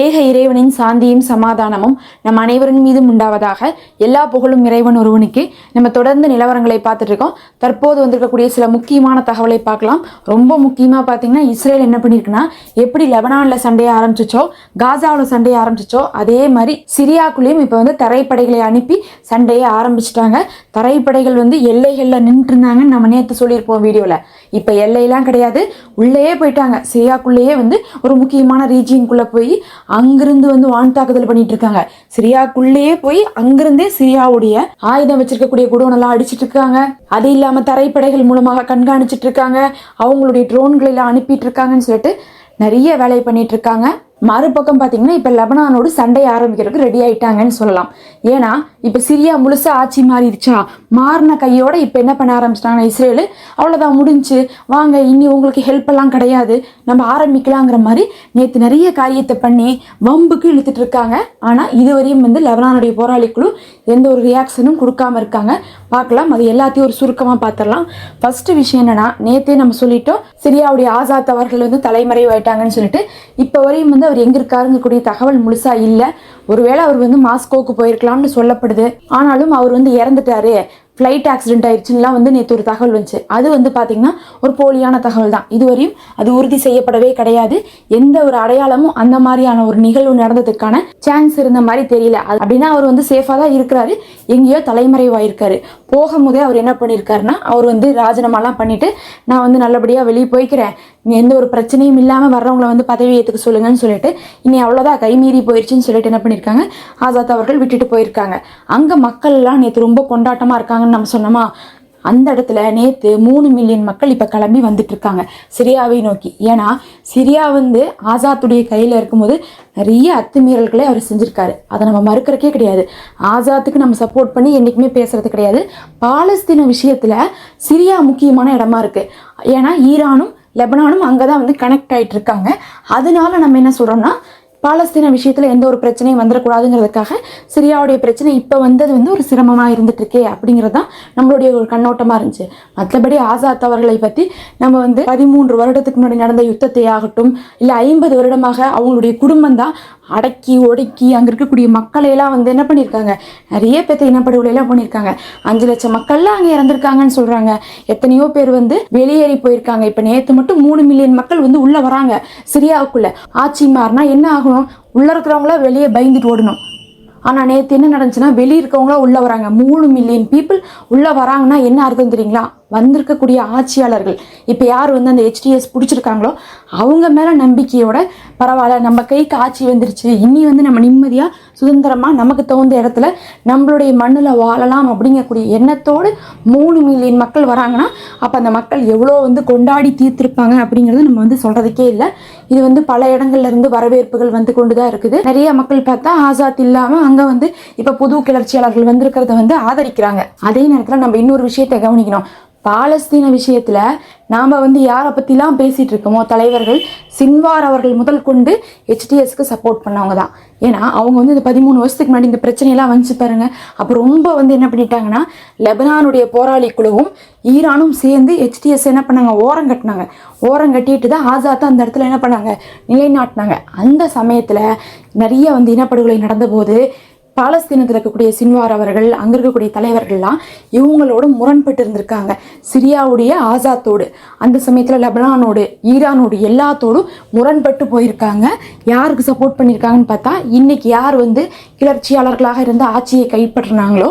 ஏக இறைவனின் சாந்தியும் சமாதானமும் நம் அனைவரின் மீதும் உண்டாவதாக எல்லா புகழும் இறைவன் ஒருவனுக்கு. நம்ம தொடர்ந்து நிலவரங்களை பார்த்துட்டு இருக்கோம். தற்போது வந்திருக்கக்கூடிய சில முக்கியமான தகவலை பார்க்கலாம். ரொம்ப முக்கியமாக பார்த்தீங்கன்னா இஸ்ரேல் என்ன பண்ணியிருக்குன்னா எப்படி லெபனானில் சண்டையை ஆரம்பிச்சிச்சோ காசாவில் சண்டையை ஆரம்பிச்சிச்சோ அதே மாதிரி சிரியாக்குள்ளேயும் இப்போ வந்து தரைப்படைகளை அனுப்பி சண்டையை ஆரம்பிச்சிட்டாங்க. தரைப்படைகள் வந்து எல்லைகளில் நின்றுட்டு இருந்தாங்கன்னு நம்ம நேற்று சொல்லியிருப்போம் வீடியோவில் இப்போ எல்லையெல்லாம் கிடையாது. உள்ளேயே போயிட்டாங்க. சிரியாக்குள்ளேயே வந்து ஒரு முக்கியமான ரீஜியனுக்குள்ளே போய் அங்கிருந்து வந்து வான் தாக்குதல் பண்ணிட்டு இருக்காங்க சிரியாக்குள்ளேயே போய் அங்கிருந்தே சிரியாவுடைய ஆயுதம் வச்சிருக்கக்கூடிய குடோனெல்லாம் அடிச்சிட்டு இருக்காங்க அது இல்லாமல் தரைப்படைகள் மூலமாக கண்காணிச்சிட்டு இருக்காங்க அவங்களுடைய ட்ரோன்களை எல்லாம் அனுப்பிட்டு இருக்காங்கன்னு சொல்லிட்டு நிறைய வேலையை பண்ணிட்டு இருக்காங்க மறுபக்கம் பார்த்தீங்கன்னா இப்போ லெபனானோடு சண்டை ஆரம்பிக்கிறதுக்கு ரெடி ஆயிட்டாங்கன்னு சொல்லலாம். ஏன்னா இப்போ சிரியா முழுசாக ஆட்சி மாறிடுச்சா? மாறின கையோட இப்போ என்ன பண்ண ஆரம்பிச்சிட்டாங்க இஸ்ரேலு அவ்வளோதான் முடிஞ்சு. வாங்க இனி உங்களுக்கு ஹெல்ப் எல்லாம் கிடையாது. நம்ம ஆரம்பிக்கலாங்கிற மாதிரி நேற்று நிறைய காரியத்தை பண்ணி வம்புக்கு இழுத்துட்டு இருக்காங்க. ஆனால் இதுவரையும் வந்து லெபனானுடைய போராளிக்குழு எந்த ஒரு ரியாக்ஷனும் கொடுக்காம இருக்காங்க. பார்க்கலாம். அது எல்லாத்தையும் ஒரு சுருக்கமாக பார்த்துடலாம். ஃபஸ்ட்டு விஷயம் என்னன்னா நேற்றே நம்ம சொல்லிட்டோம் சிரியாவுடைய ஆசாத் அவர்கள் வந்து தலைமறைவாயிட்டாங்கன்னு சொல்லிட்டு இப்போ வரையும் வந்து அவர் எங்கே இருக்காருங்கக்கூடிய தகவல் முழுசாக இல்லை. ஒருவேளை அவர் வந்து மாஸ்கோவுக்கு போயிருக்கலாம்னு சொல்லப்படுது. ஆனாலும் அவர் வந்து இறந்துட்டாரு. ஃப்ளைட் ஆக்சிடென்ட் ஆயிடுச்சுன்னுலாம் வந்து நேற்று ஒரு தகவல் வந்துச்சு. அது வந்து பார்த்தீங்கன்னா ஒரு போலியான தகவல் தான். இதுவரையும் அது உறுதி செய்யப்படவே கிடையாது. எந்த ஒரு அடையாளமும் அந்த மாதிரியான ஒரு நிகழ்வு நடந்ததுக்கான சான்ஸ் இருந்த மாதிரி தெரியல. அது- அப்படின்னா அவர் வந்து சேஃபாக தான் இருக்கிறாரு. எங்கேயோ தலைமறைவாயிருக்காரு. போகும்போதே அவர் என்ன பண்ணியிருக்காருன்னா அவர் வந்து ராஜினாமாலாம் பண்ணிவிட்டு நான் வந்து நல்லபடியாக வெளியே போய்க்கிறேன். நீ எந்த ஒரு பிரச்சனையும் இல்லாமல் வர்றவங்கள வந்து பதவி ஏற்றுக்க சொல்லுங்கன்னு சொல்லிட்டு இனி அவ்வளோதான் கைமீறி போயிடுச்சுன்னு சொல்லிட்டு என்ன பண்ணியிருக்காங்க ஆசாத் அவர்கள் விட்டுட்டு போயிருக்காங்க. அங்கே மக்கள் எல்லாம் நேற்று ரொம்ப கொண்டாட்டமாக இருக்காங்கன்னு நம்ம சொன்னோமா? அந்த இடத்துல நேற்று மூணு மில்லியன் மக்கள் இப்போ கிளம்பி வந்துட்டு இருக்காங்க சிரியாவை நோக்கி. ஏன்னா சிரியா வந்து ஆசாத்துடைய கையில் இருக்கும்போது நிறைய அத்துமீறல்களை அவர் செஞ்சுருக்காரு. அதை நம்ம மறுக்கிறக்கே கிடையாது. ஆசாத்துக்கு நம்ம சப்போர்ட் பண்ணி என்றைக்குமே பேசுறது கிடையாது. பாலஸ்தீன விஷயத்தில் சிரியா முக்கியமான இடமா இருக்கு. ஏன்னா ஈரானும் லெபனானும் அங்கே தான் வந்து கனெக்ட் ஆகிட்டு இருக்காங்க அதனால நம்ம என்ன சொல்கிறோம்னா பாலஸ்தீன விஷயத்தில் எந்த ஒரு பிரச்சனையும் வந்துடக்கூடாதுங்கிறதுக்காக சிரியாவுடைய பிரச்சனை இப்போ வந்தது வந்து ஒரு சிரமமாக இருந்துட்டு இருக்கே அப்படிங்கிறது தான் நம்மளுடைய ஒரு கண்ணோட்டமாக இருந்துச்சு. மற்றபடி ஆசாத் அவர்களை பற்றி நம்ம வந்து பதிமூன்று வருடத்துக்கு முன்னாடி நடந்த யுத்தத்தை ஆகட்டும் இல்லை ஐம்பது வருடமாக அவங்களுடைய குடும்பம் தான் அடக்கி ஒடுக்கி அங்கே இருக்கக்கூடிய மக்களையெல்லாம் வந்து என்ன பண்ணியிருக்காங்க? நிறைய பேர்த்த இனப்படுகொலையெல்லாம் பண்ணியிருக்காங்க. அஞ்சு லட்சம் மக்கள்லாம் அங்கே இறந்துருக்காங்கன்னு சொல்கிறாங்க எத்தனையோ பேர் வந்து வெளியேறி போயிருக்காங்க. இப்போ நேற்று மட்டும் மூணு மில்லியன் மக்கள் வந்து உள்ளே வராங்க. சிரியாவுக்குள்ள. ஆட்சி மாறினா என்ன ஆகணும்? உள்ளே இருக்கிறவங்கள வெளியே பயந்துட்டு ஓடணும். ஆனால் நேற்று என்ன நடந்துச்சுன்னா வெளியே இருக்கவங்களா உள்ளே வராங்க. மூணு மில்லியன் பீப்புள் உள்ளே வராங்கன்னா என்ன அர்த்தம் தெரியுங்களா? வந்திருக்கக்கூடிய ஆட்சியாளர்கள். இப்போ யார் வந்து அந்த ஹெச்டிஎஸ் பிடிச்சிருக்காங்களோ அவங்க மேலே நம்பிக்கையோட பரவாயில்ல நம்ம கைக்கு ஆட்சி வந்துருச்சு. இனி வந்து நம்ம நிம்மதியாக சுதந்திரமாக நமக்கு தகுந்த இடத்துல நம்மளுடைய மண்ணில் வாழலாம் அப்படிங்கக்கூடிய எண்ணத்தோடு மூணு மில்லியன் மக்கள் வராங்கன்னா அப்போ அந்த மக்கள் எவ்வளோ வந்து கொண்டாடி தீர்த்திருப்பாங்க அப்படிங்கிறது நம்ம வந்து சொல்கிறதுக்கே இல்லை. இது வந்து பல இடங்கள்ல இருந்து வரவேற்புகள் வந்து கொண்டு தான் இருக்குது. நிறைய மக்கள் பார்த்தா ஆசாத் இல்லாமல் அங்கே வந்து இப்போ புது கிளர்ச்சியாளர்கள் வந்திருக்கிறத வந்து ஆதரிக்கிறாங்க. அதே நேரத்தில் நம்ம இன்னொரு விஷயத்தை கவனிக்கணும். பாலஸ்தீன விஷயத்தில் நாம் வந்து யாரை பற்றிலாம் பேசிகிட்டு இருக்கோமோ தலைவர்கள் சின்வார் அவர்கள் முதல் கொண்டு ஹெச்டிஎஸ்க்கு சப்போர்ட் பண்ணவங்க தான். ஏன்னா அவங்க வந்து இந்த பதிமூணு வருஷத்துக்கு முன்னாடி இந்த பிரச்சனையெல்லாம் வந்துச்சு பாருங்க. அப்போ ரொம்ப வந்து என்ன பண்ணிட்டாங்கன்னா லெபனானுடைய போராளி குழுவும் ஈரானும் சேர்ந்து ஹெச்டிஎஸ் என்ன பண்ணாங்க? ஓரம் கட்டினாங்க. ஓரம் கட்டிட்டு தான் ஆசாத்தை அந்த இடத்துல என்ன பண்ணாங்க? நிலைநாட்டினாங்க. அந்த சமயத்தில் நிறைய வந்து இனப்படுகொலை நடந்தபோது பாலஸ்தீனத்தில் இருக்கக்கூடிய சின்வார் அவர்கள் அங்கே இருக்கக்கூடிய தலைவர்கள்லாம் இவங்களோட முரண்பட்டு இருந்திருக்காங்க. சிரியாவுடைய ஆசாத்தோடு அந்த சமயத்தில் லெபனானோடு ஈரானோடு எல்லாத்தோடும் முரண்பட்டு போயிருக்காங்க. யாருக்கு சப்போர்ட் பண்ணியிருக்காங்கன்னு பார்த்தா இன்னைக்கு யார் வந்து கிளர்ச்சியாளர்களாக இருந்து ஆட்சியை கைப்பற்றினாங்களோ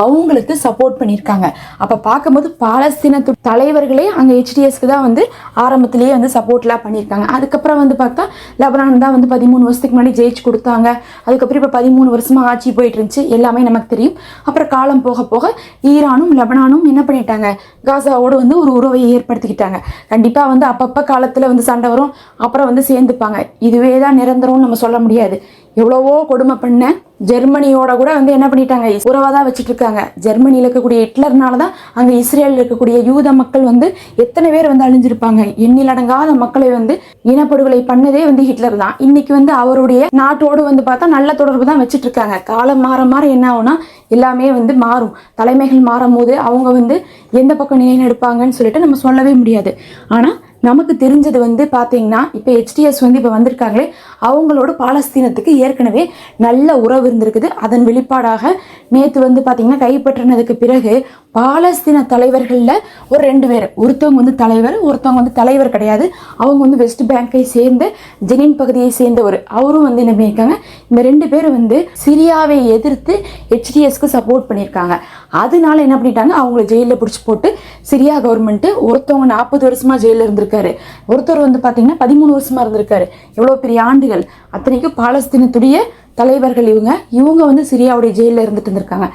அவங்களுக்கு சப்போர்ட் பண்ணியிருக்காங்க. அப்போ பார்க்கும்போது பாலஸ்தீனத்து தலைவர்களே அங்கே ஹெச்டிஎஸ்க்கு தான் வந்து ஆரம்பத்திலேயே வந்து சப்போர்ட்லாம் பண்ணியிருக்காங்க. அதுக்கப்புறம் வந்து பார்த்தா லெபனான் தான் வந்து பதிமூணு வருஷத்துக்கு முன்னாடி ஜெயிச்சு கொடுத்தாங்க. அதுக்கப்புறம் இப்போ பதிமூணு வருஷமாக ஆட்சி போயிட்டு இருந்துச்சு. எல்லாமே நமக்கு தெரியும். அப்புறம் காலம் போக போக ஈரானும் லெபனானும் என்ன பண்ணிட்டாங்க? காசாவோடு வந்து ஒரு உறவை ஏற்படுத்திக்கிட்டாங்க. கண்டிப்பாக வந்து அப்பப்போ காலத்தில் வந்து சண்டை வரும். அப்புறம் வந்து சேர்ந்துப்பாங்க. இதுவே தான் நிரந்தரம்னு நம்ம சொல்ல முடியாது. எவ்வளவோ கொடுமை பண்ண ஜெர்மனியோட கூட வந்து என்ன பண்ணிட்டாங்க? உறவாக தான் வச்சுட்டு இருக்காங்க ஜெர்மனியில் இருக்கக்கூடிய ஹிட்லர்னால தான் அங்கே இஸ்ரேலில் இருக்கக்கூடிய யூத மக்கள் வந்து எத்தனை பேர் வந்து அழிஞ்சிருப்பாங்க? எண்ணிலடங்காத மக்களை வந்து இனப்படுகொலை பண்ணதே வந்து ஹிட்லர் தான். இன்னைக்கு வந்து அவருடைய நாட்டோடு வந்து பார்த்தா நல்ல தொடர்பு தான் வச்சுட்டு இருக்காங்க காலம் மாற மாற என்ன ஆகும்னா எல்லாமே வந்து மாறும். தலைமைகள் மாறும் போது அவங்க வந்து எந்த பக்கம் நிலைநடுப்பாங்கன்னு சொல்லிட்டு நம்ம சொல்லவே முடியாது. ஆனால் நமக்கு தெரிஞ்சது வந்து பார்த்தீங்கன்னா இப்போ ஹெச்டிஎஸ் வந்து இப்போ வந்திருக்காங்களே அவங்களோட பாலஸ்தீனத்துக்கு ஏற்கனவே நல்ல உறவு இருந்திருக்குது. அதன் வெளிப்பாடாக நேற்று வந்து பார்த்தீங்கன்னா கைப்பற்றினதுக்கு பிறகு பாலஸ்தீன தலைவர்களில் ஒரு ரெண்டு பேர். ஒருத்தவங்க வந்து தலைவர் ஒருத்தவங்க வந்து தலைவர் கிடையாது. அவங்க வந்து வெஸ்ட் பேங்கை சேர்ந்த ஜெனின் பகுதியை சேர்ந்தவர் அவரும் வந்து என்ன பண்ணியிருக்காங்க இந்த ரெண்டு பேரும் வந்து சிரியாவை எதிர்த்து ஹெச்டிஎஸ்க்கு சப்போர்ட் பண்ணியிருக்காங்க. அதனால என்ன பண்ணிட்டாங்க அவங்கள ஜெயிலில் பிடிச்சி போட்டு சிரியா கவர்மெண்ட்டு ஒருத்தவங்க நாற்பது வருஷமாக ஜெயிலில் இருந்திருக்காரு. ஒருத்தர் வந்து பார்த்தீங்கன்னா பதிமூணு வருஷமாக இருந்திருக்காரு. எவ்வளோ பெரிய ஆண்டுகள். அத்தனைக்கும் பாலஸ்தீனத்துடைய தலைவர்கள் இவங்க. இவங்க வந்து சிரியாவுடைய ஜெயிலில் இருந்துட்டு இருந்திருக்காங்க.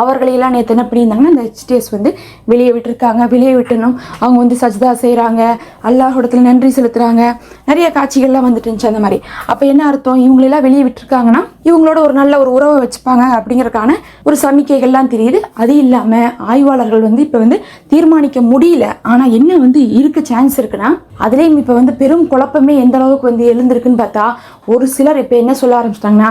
அவர்களையெல்லாம் நேற்று என்ன பண்ணியிருந்தாங்கன்னா இந்த ஹெச்டிஎஸ் வந்து வெளியே விட்டுருக்காங்க. வெளியே விட்டணும். அவங்க வந்து சஜ்தா செய்கிறாங்க அல்லாஹோடத்தில் நன்றி செலுத்துகிறாங்க நிறைய காட்சிகள்லாம் வந்துட்டு இருந்துச்சு அந்த மாதிரி. அப்போ என்ன அர்த்தம்? இவங்களெல்லாம் வெளியே விட்டுருக்காங்கன்னா இவங்களோட ஒரு நல்ல ஒரு உறவை வச்சுப்பாங்க அப்படிங்கறதுக்கான ஒரு சமிக்கைகள்லாம் தெரியுது. அது இல்லாமல் ஆய்வாளர்கள் வந்து இப்போ வந்து தீர்மானிக்க முடியல. ஆனால் என்ன வந்து இருக்க சான்ஸ் இருக்குன்னா அதுலேயும் இப்போ வந்து பெரும் குழப்பமே எந்த அளவுக்கு வந்து எழுந்திருக்குன்னு பார்த்தா ஒரு சிலர் இப்போ என்ன சொல்ல ஆரம்பிச்சிட்டாங்கன்னா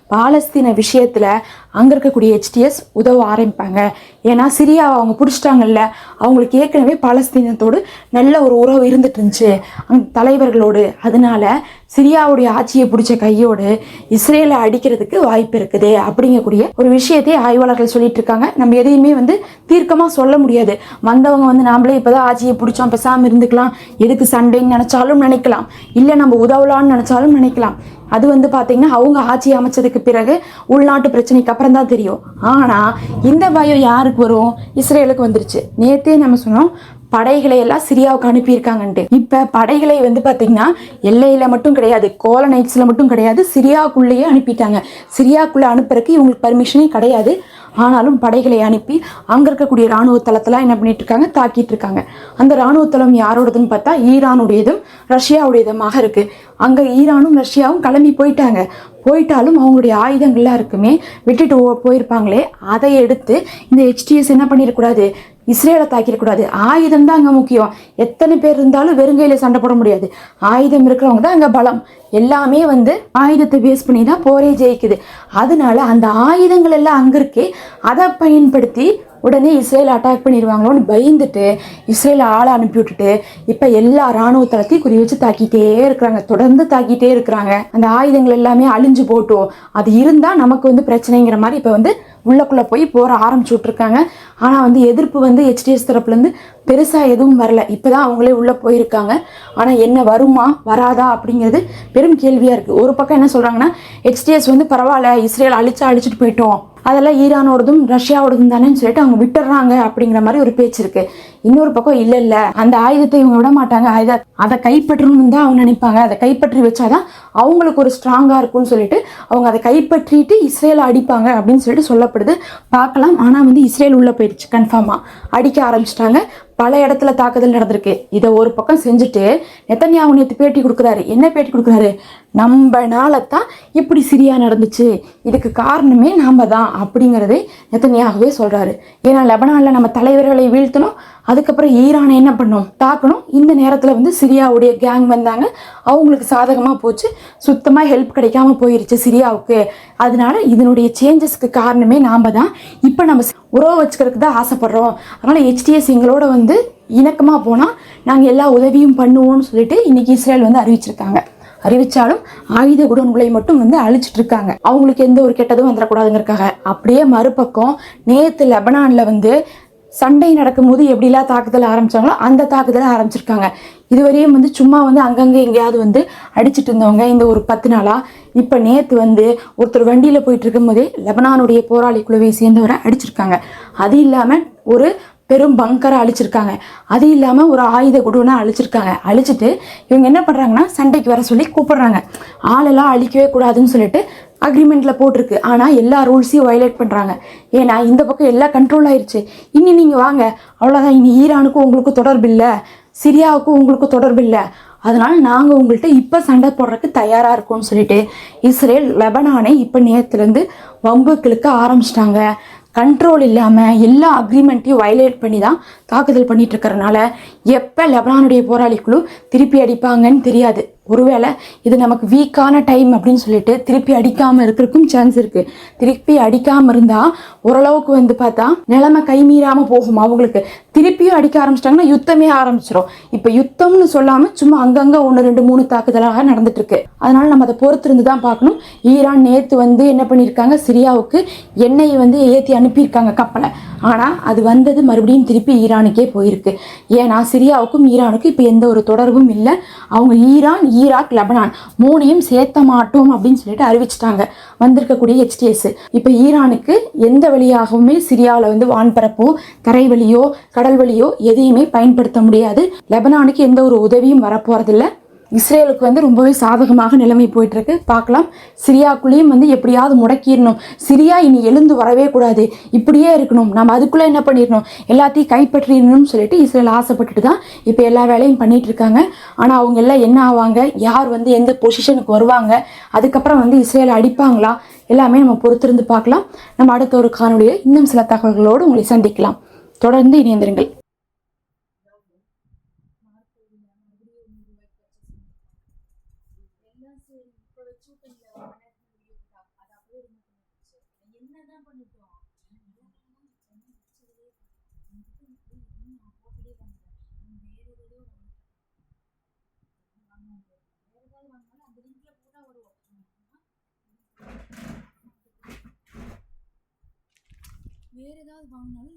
பாலஸ்தீன விஷயத்தில் அங்கே இருக்கக்கூடிய ஹெச்டிஎஸ் உதவ ஆரம்பிப்பாங்க. ஏன்னா சிரியாவை அவங்க பிடிச்சிட்டாங்கல்ல அவங்களுக்கு ஏற்கனவே பாலஸ்தீனத்தோடு நல்ல ஒரு உறவு இருந்துட்டு இருந்துச்சு அங் தலைவர்களோடு. அதனால சிரியாவுடைய ஆட்சியை பிடிச்ச கையோடு இஸ்ரேலை அடிக்கிறதுக்கு வாய்ப்பு இருக்குது அப்படிங்கக்கூடிய ஒரு விஷயத்தை ஆய்வாளர்கள் சொல்லிட்டு இருக்காங்க நம்ம எதையுமே வந்து தீர்க்கமாக சொல்ல முடியாது. வந்தவங்க வந்து நாமளே இப்போதான் ஆட்சியை பிடிச்சோம் பேசாமல் இருந்துக்கலாம் எதுக்கு சண்டைன்னு நினச்சாலும் நினைக்கலாம். இல்லை நம்ம உதவலான்னு நினச்சாலும் நினைக்கலாம். அது வந்து பார்த்தீங்கன்னா அவங்க ஆட்சி அமைச்சதுக்கு பிறகு உள்நாட்டு பிரச்சனைக்கு அப்புறம் தான் தெரியும். ஆனால் இந்த பயம் யாருக்கு வரும்? இஸ்ரேலுக்கு வந்துருச்சு. நேத்தே நம்ம சொன்னோம் படைகளை எல்லாம் சிரியாவுக்கு அனுப்பியிருக்காங்கன்ட்டு. இப்போ படைகளை வந்து பார்த்தீங்கன்னா எல்லையில் மட்டும் கிடையாது கோலனைட்ஸில் மட்டும் கிடையாது சிரியாவுக்குள்ளேயே அனுப்பிட்டாங்க. சிரியாவுக்குள்ளே அனுப்புறதுக்கு இவங்களுக்கு பர்மிஷனே கிடையாது. ஆனாலும் படைகளை அனுப்பி அங்கே இருக்கக்கூடிய இராணுவ தளத்தெல்லாம் என்ன பண்ணிட்டு இருக்காங்க தாக்கிட்டு இருக்காங்க அந்த இராணுவ தளம் யாரோடதுன்னு பார்த்தா ஈரானுடையதும் ரஷ்யாவுடையதுமாக இருக்கு. அங்கே ஈரானும் ரஷ்யாவும் கிளம்பி போயிட்டாங்க. போயிட்டாலும் அவங்களுடைய ஆயுதங்கள்லாம் இருக்குமே விட்டுட்டு போயிருப்பாங்களே அதை எடுத்து இந்த ஹெச்டிஎஸ் என்ன பண்ணிடக்கூடாது இஸ்ரேலை தாக்கிடக்கூடாது. ஆயுதம் தான் அங்கே முக்கியம். எத்தனை பேர் இருந்தாலும் வெறுங்கையில் சண்டை போட முடியாது. ஆயுதம் இருக்கிறவங்க தான் அங்கே பலம். எல்லாமே வந்து ஆயுதத்தை பேஸ் பண்ணி தான் போரே ஜெயிக்குது. அதனால அந்த ஆயுதங்கள் எல்லாம் அங்கே இருக்கே அதை பயன்படுத்தி உடனே இஸ்ரேல் அட்டாக் பண்ணிடுவாங்களோன்னு பயந்துட்டு இஸ்ரேல் ஆளை அனுப்பி விட்டுட்டு இப்போ எல்லா இராணுவ தளத்தையும் குறி வச்சு தாக்கிட்டே இருக்கிறாங்க. தொடர்ந்து தாக்கிட்டே இருக்கிறாங்க. அந்த ஆயுதங்கள் எல்லாமே அழிஞ்சு போட்டோம். அது இருந்தால் நமக்கு வந்து பிரச்சனைங்கிற மாதிரி இப்போ வந்து உள்ளக்குள்ளே போய் போகிற ஆரம்பிச்சு விட்ருக்காங்க ஆனால் வந்து எதிர்ப்பு வந்து ஹெச்டிஎஸ் தரப்புலேருந்து பெருசாக எதுவும் வரல. இப்போ தான் அவங்களே உள்ளே போயிருக்காங்க. ஆனால் என்ன வருமா வராதா அப்படிங்கிறது பெரும் கேள்வியாக இருக்குது ஒரு பக்கம் என்ன சொல்கிறாங்கன்னா ஹெச்டிஎஸ் வந்து பரவாயில்ல இஸ்ரேல் அழிச்சா அழிச்சிட்டு போயிட்டோம். அதெல்லாம் ஈரானோடதும் ரஷ்யாவோடதும் தானேன்னு சொல்லிட்டு அவங்க விட்டுறாங்க அப்படிங்கிற மாதிரி ஒரு பேச்சு இருக்குது இன்னொரு பக்கம் இல்ல இல்ல. அந்த ஆயுதத்தை இவங்க விட மாட்டாங்க. அதை அதை கைப்பற்றணும்னு தான் அவங்க நினைப்பாங்க. அதை கைப்பற்றி வச்சாதான் அவங்களுக்கு ஒரு ஸ்ட்ராங்கா இருக்கும்னு சொல்லிட்டு அவங்க அதை கைப்பற்றிட்டு இஸ்ரேலை அடிப்பாங்க அப்படின்னு சொல்லிட்டு சொல்லப்படுது. பார்க்கலாம். ஆனா வந்து இஸ்ரேல் உள்ள போயிடுச்சு. கன்ஃபார்மா அடிக்க ஆரம்பிச்சிட்டாங்க. பல இடத்துல தாக்குதல் நடந்திருக்கு. இதை ஒரு பக்கம் செஞ்சுட்டு நெத்தன்யாவு நேற்று பேட்டி கொடுக்குறாரு. என்ன பேட்டி கொடுக்குறாரு? நம்மனால தான் இப்படி சிரியா நடந்துச்சு. இதுக்கு காரணமே நாம தான் அப்படிங்கிறதே நெத்தன்யாகவே சொல்றாரு. ஏன்னா லெபனானில் நம்ம தலைவர்களை வீழ்த்தணும். அதுக்கப்புறம் ஈரானை என்ன பண்ணோம்? தாக்கணும். இந்த நேரத்தில் வந்து சிரியாவுடைய கேங் வந்தாங்க. அவங்களுக்கு சாதகமாக போச்சு. சுத்தமாக ஹெல்ப் கிடைக்காம போயிருச்சு சிரியாவுக்கு. அதனால இதனுடைய சேஞ்சஸ்க்கு காரணமே நாம தான் இப்போ நம்ம உறவு வச்சுக்கிறதுக்கு தான் ஆசைப்பட்றோம். அதனால் ஹெச்டிஎஸ் எங்களோட வந்து இணக்கமாக போனால் நாங்கள் எல்லா உதவியும் பண்ணுவோம்னு சொல்லிட்டு இன்னைக்கு இஸ்ரேல் வந்து அறிவிச்சிருக்காங்க. அறிவிச்சாலும் ஆயுத குடோன்களை மட்டும் வந்து அழிச்சிட்டு இருக்காங்க அவங்களுக்கு எந்த ஒரு கெட்டதும் வந்துடக்கூடாதுங்கிறக்காக அப்படியே மறுபக்கம் நேற்று லெபனானில் வந்து சண்டை நடக்கும்போது எப்படிலாம் தாக்குதல் ஆரம்பிச்சாங்களோ அந்த தாக்குதலை ஆரம்பிச்சிருக்காங்க. இதுவரையும் வந்து சும்மா வந்து அங்கங்கே எங்கேயாவது வந்து அடிச்சுட்டு இருந்தவங்க இந்த ஒரு பத்து நாளாக இப்போ நேற்று வந்து ஒருத்தர் வண்டியில் போயிட்டு இருக்கும்போதே லெபனானுடைய போராளி குழுவை சேர்ந்தவரை அடிச்சிருக்காங்க. அது இல்லாமல் ஒரு பெரும் பங்கரை அழிச்சிருக்காங்க. அது இல்லாமல் ஒரு ஆயுத குடோனை அழிச்சிருக்காங்க. அழிச்சிட்டு இவங்க என்ன பண்ணுறாங்கன்னா சண்டைக்கு வர சொல்லி கூப்பிடுறாங்க. ஆளெல்லாம் அழிக்கவே கூடாதுன்னு சொல்லிட்டு அக்ரிமெண்ட்டில் போட்டிருக்கு. ஆனால் எல்லா ரூல்ஸையும் வயலேட் பண்ணுறாங்க ஏன்னா இந்த பக்கம் எல்லாம் கண்ட்ரோல் ஆயிடுச்சு இனி நீங்கள் வாங்க. அவ்வளோதான் இனி ஈரானுக்கும் உங்களுக்கும் தொடர்பு இல்லை. சிரியாவுக்கும் உங்களுக்கும் தொடர்பு இல்லை. அதனால் நாங்கள் உங்கள்கிட்ட இப்போ சண்டை போடுறதுக்கு தயாராக இருக்கோம்னு சொல்லிட்டு இஸ்ரேல் லெபனானை இப்போ நேரத்துலேருந்து வம்புக்களுக்கு ஆரம்பிச்சிட்டாங்க. கண்ட்ரோல் இல்லாமல் எல்லா அக்ரிமெண்ட்டையும் வயலேட் பண்ணி தான் தாக்குதல் பண்ணிட்டு இருக்கிறனால எப்போ லெபனானுடைய போராளி குழு திருப்பி அடிப்பாங்கன்னு தெரியாது. ஒருவேளை இது நமக்கு வீக்கான டைம் அப்படின்னு சொல்லிட்டு திருப்பி அடிக்காமல் இருக்கிறதுக்கும் சான்ஸ் இருக்குது திருப்பி அடிக்காமல் இருந்தால் ஓரளவுக்கு வந்து பார்த்தா நிலைமை கைமீறாமல் போகும் அவங்களுக்கு? திருப்பியும் அடிக்க ஆரம்பிச்சிட்டாங்கன்னா யுத்தமே ஆரம்பிச்சிடும் இப்போ யுத்தம்னு சொல்லாமல் சும்மா அங்கங்கே ஒன்று ரெண்டு மூணு தாக்குதலாக நடந்துட்டு இருக்கு அதனால நம்ம அதை பொறுத்திருந்து தான் பார்க்கணும். ஈரான் நேற்று வந்து என்ன பண்ணியிருக்காங்க? சிரியாவுக்கு எண்ணெயை வந்து ஏற்றி அனுப்பியிருக்காங்க கப்பலை. ஆனால் அது வந்தது மறுபடியும் திருப்பி ஈரானுக்கே போயிருக்கு. ஏன்னா சிரியாவுக்கும் ஈரானுக்கும் இப்போ எந்த ஒரு தொடர்பும் இல்லை. அவங்க ஈரான் ஈராக் லெபனான் மூணையும் சேர்த்த மாட்டோம் அப்படின்னு சொல்லிட்டு அறிவிச்சிட்டாங்க. வந்திருக்கக்கூடிய ஹெச்டிஎஸ் இப்போ ஈரானுக்கு எந்த வழியாகவுமே சிரியாவில் வந்து வான்பரப்போ தரைவழியோ கடல் வழியோ எதையுமே பயன்படுத்த முடியாது. லெபனானுக்கு எந்த ஒரு உதவியும் வரப்போறதில்ல. இஸ்ரேலுக்கு வந்து ரொம்பவே சாதகமாக நிலைமை போயிட்டு இருக்கு பார்க்கலாம். சிரியாக்குள்ளேயும் வந்து எப்படியாவது முடக்கிடணும். சிரியா இனி எழுந்து வரவே கூடாது. இப்படியே இருக்கணும். நம்ம அதுக்குள்ளே என்ன பண்ணிடணும்? எல்லாத்தையும் கைப்பற்றிடணும்னு சொல்லிட்டு இஸ்ரேல் ஆசைப்பட்டுட்டு தான் இப்போ எல்லா வேலையும் பண்ணிட்டு இருக்காங்க. ஆனால் அவங்க எல்லாம் என்ன ஆவாங்க? யார் வந்து எந்த பொசிஷனுக்கு வருவாங்க? அதுக்கப்புறம் வந்து இஸ்ரேலை அடிப்பாங்களா? எல்லாமே நம்ம பொறுத்திருந்து பார்க்கலாம். நம்ம அடுத்த ஒரு காணொலியில் இன்னும் சில தகவல்களோடு உங்களை சந்திக்கலாம். தொடர்ந்து இணைந்திருங்கள். வேற ஏதாவது வாங்கினாலும்